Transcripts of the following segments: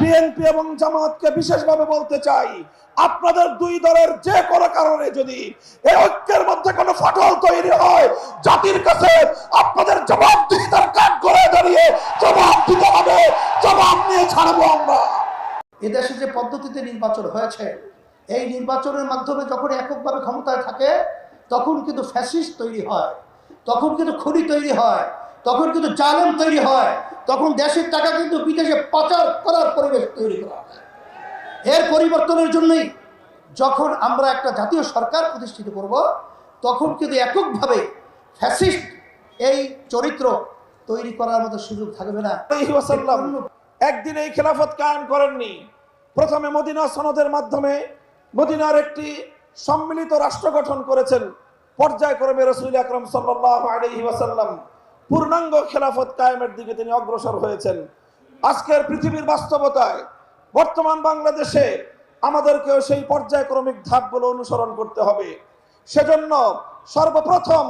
BNP এবং জামাতকে বিশেষভাবে বলতে চাই, আপনাদের দুই দলের যে কোনো কারণে যদি এই ঐক্যের মধ্যে কোনো ফাটল তৈরি হয়, জাতির কাছে আপনাদের জবাবদিহিতার কাঠ করে দাঁড়িয়ে জবাব দিতে হবে, জবাব নিয়ে ছাড়বো আমরা। এদেশে যে পদ্ধতিতে নির্বাচন হয়েছে, এই নির্বাচনের মাধ্যমে যখন এককভাবে ক্ষমতায় থাকে, তখন কিন্তু ফ্যাসিস্ট তৈরি হয়, তখন কিন্তু খুনি তৈরি হয় তখন কিন্তু জালেম তৈরি হয়। তখন দেশের টাকা কিন্তু বিদেশে পাচার করার পরিবেশ তৈরি করা হয়। এর পরিবর্তনের জন্যই যখন আমরা একটা জাতীয় সরকার প্রতিষ্ঠিত করব তখন কিন্তু এককভাবে ফ্যাসিস্ট এই চরিত্র তৈরি করার মতো সুযোগ থাকবে না। একদিন এই খেলাফত কায়েম করেননি। প্রথমে মদিনা সনদের মাধ্যমে মদিনার একটি সম্মিলিত রাষ্ট্র গঠন করেছেন পর্যায়ক্রমে রসুল আকরম সাল্লাহ আলহি ওয়াসাল্লাম। পূর্ণাঙ্গ খেলাফত কায়েমের দিকে তিনি অগ্রসর হয়েছেন। আজকের পৃথিবীর বাস্তবতায় বর্তমান বাংলাদেশে আমাদেরকেও সেই পর্যায়ক্রমিক ধাপগুলো অনুসরণ করতে হবে। সেজন্য সর্বপ্রথম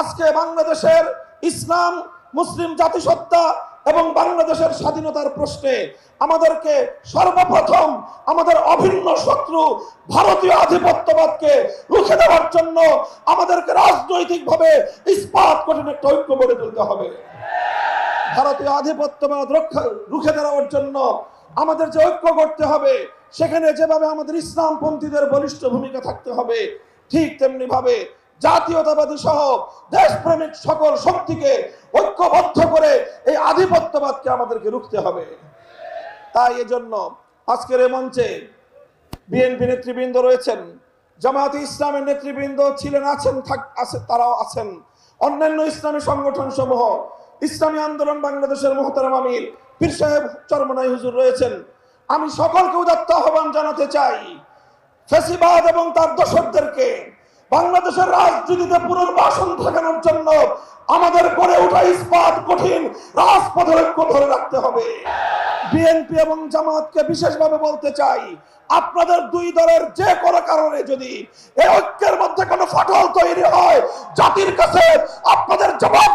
আজকে বাংলাদেশের ইসলাম, মুসলিম জাতিসত্তা এবং বাংলাদেশের স্বাধীনতার প্রশ্নে আমাদেরকে সর্বপ্রথম আমাদের অভিন্ন শত্রু ভারতীয় আধিপত্যবাদকে রুখে দেওয়ার জন্য আমাদেরকে রাজনৈতিকভাবে ইস্পাত কঠিন একটা ঐক্য গড়ে তুলতে হবে। ভারতীয় আধিপত্যবাদ রক্ষা, রুখে দেওয়ার জন্য আমাদের যে ঐক্য করতে হবে, সেখানে যেভাবে আমাদের ইসলামপন্থীদের বলিষ্ঠ ভূমিকা থাকতে হবে, ঠিক তেমনি ভাবে জাতীয়তাবাদী সহ দেশপ্রেমিক সকল শক্তিকে ঐক্যবদ্ধ করে এই আধিপত্যবাদকে আমাদেরকে রুখতে হবে। তাই এজন্য আজকের এই মঞ্চে বিএনপি নেতৃবৃন্দ রয়েছেন, জামায়াতে ইসলামের নেতৃবৃন্দ ছিলেন, আছেন তারাও আছেন, অন্যান্য ইসলামী সংগঠন সমূহ ইসলামী আন্দোলন বাংলাদেশের মোহতারাম আমির, পীর সাহেব চরমনাই হুজুর রয়েছেন। আমি সকলকে উদাত্ত আহ্বান জানাতে চাই, ফেসিবাদ এবং তার দোষকদেরকে বাংলাদেশের রাজনীতিতে পুনর্বাসন ঠেকানোর জন্য আমাদের গড়ে ওঠা ইস্পাত কঠিন রাজপথের ঐক্য ধরে রাখতে হবে। বিএনপি এবং জামাতকে বিশেষভাবে বলতে চাই, আপনাদের দুই দলের যে কোনো কারণে যদি এই ঐক্যের মধ্যে কোনো ফাটল তৈরি হয়, জাতির কাছে আপনাদের করে জবাব